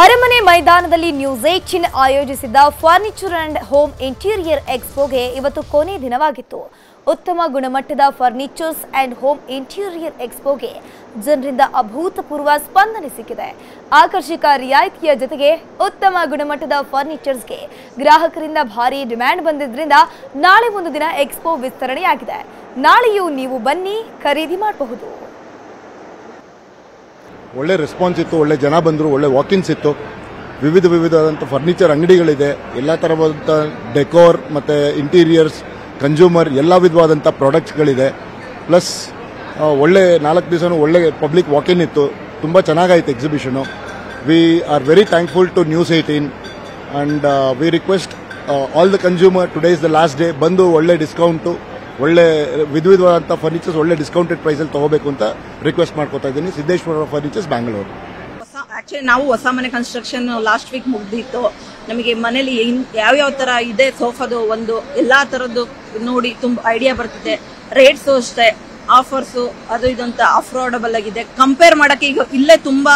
ಅರಮನೆ ಮೈದಾನದಲ್ಲಿ ನ್ಯೂಸ್ ಆಯೋಜಿಸಿದ್ದ ಫರ್ನಿಚರ್ ಅಂಡ್ ಹೋಮ್ ಇಂಟೀರಿಯರ್ ಎಕ್ಸ್ಪೋಗೆ ಇವತ್ತು ಕೊನೆ ದಿನವಾಗಿತ್ತು. ಉತ್ತಮ ಗುಣಮಟ್ಟದ ಫರ್ನಿಚರ್ಸ್ ಅಂಡ್ ಹೋಮ್ ಇಂಟೀರಿಯರ್ ಎಕ್ಸ್ಪೋಗೆ ಜನರಿಂದ ಅಭೂತಪೂರ್ವ ಸ್ಪಂದನೆ ಸಿಕ್ಕಿದೆ. ಆಕರ್ಷಕ ರಿಯಾಯಿತಿಯ ಜೊತೆಗೆ ಉತ್ತಮ ಗುಣಮಟ್ಟದ ಫರ್ನಿಚರ್ಸ್ಗೆ ಗ್ರಾಹಕರಿಂದ ಭಾರಿ ಡಿಮ್ಯಾಂಡ್ ಬಂದಿದ್ದರಿಂದ ನಾಳೆ ಒಂದು ದಿನ ಎಕ್ಸ್ಪೋ ವಿಸ್ತರಣೆಯಾಗಿದೆ. ನಾಳೆಯೂ ನೀವು ಬನ್ನಿ, ಖರೀದಿ ಮಾಡಬಹುದು. ಒಳ್ಳೆ ರೆಸ್ಪಾನ್ಸ್ ಇತ್ತು, ಒಳ್ಳೆ ಜನ ಬಂದರು, ಒಳ್ಳೆ ವಾಕಿನ್ಸ್ ಇತ್ತು. ವಿವಿಧ ವಿವಿಧವಾದಂಥ ಫರ್ನಿಚರ್ ಅಂಗಡಿಗಳಿದೆ. ಎಲ್ಲ ಥರವಾದಂಥ ಡೆಕೋರ್ ಮತ್ತು ಇಂಟೀರಿಯರ್ಸ್ ಕನ್ಸ್ಯೂಮರ್ ಎಲ್ಲ ವಿಧವಾದಂಥ ಪ್ರಾಡಕ್ಟ್ಸ್ಗಳಿದೆ ಪ್ಲಸ್ ಒಳ್ಳೆ ನಾಲ್ಕು ದಿವಸನೂ ಒಳ್ಳೆ ಪಬ್ಲಿಕ್ ವಾಕಿನ್ ಇತ್ತು. ತುಂಬ ಚೆನ್ನಾಗಾಯಿತು exhibition we are very thankful to news eighteen and we request all the consumer today is the last day ಬಂದು ಒಳ್ಳೆ ಡಿಸ್ಕೌಂಟು ಒಳ್ಳೆ ವಿಧ ವಿಧವಾದಂಥ ಫರ್ನಿಚರ್ಸ್ ಒಳ್ಳೆ ಡಿಸ್ಕೌಂಟೆಡ್ ಪ್ರೈಸಲ್ಲಿ ತಗೋಬೇಕು ಅಂತ ರಿಕ್ವೆಸ್ಟ್ ಮಾಡ್ಕೋತಾ ಇದ್ದೀನಿ. ಸಿದ್ದೇಶ್ವರ ಫರ್ನಿಚರ್ಸ್ ಬ್ಯಾಂಗ್ಳೂರು ಆಕ್ಚುಲಿ ನಾವು ಹೊಸ ಮನೆ ಕನ್ಸ್ಟ್ರಕ್ಷನ್ ಲಾಸ್ಟ್ ವೀಕ್ ಮುಗ್ದಿತ್ತು. ನಮಗೆ ಮನೇಲಿ ಯಾವ್ಯಾವ ತರ ಇದೆ ಸೋಫಾದು ಒಂದು ಎಲ್ಲಾ ತರದ್ದು ನೋಡಿ ತುಂಬಾ ಐಡಿಯಾ ಬರ್ತಿದೆ. ರೇಟ್ಸ್ ಅಷ್ಟೇ ಆಫರ್ಸ್ ಅದು ಇದು ಅಂತ ಅಫೋರ್ಡಬಲ್ ಆಗಿದೆ. ಕಂಪೇರ್ ಮಾಡಕ್ಕೆ ಈಗ ಇಲ್ಲೇ ತುಂಬಾ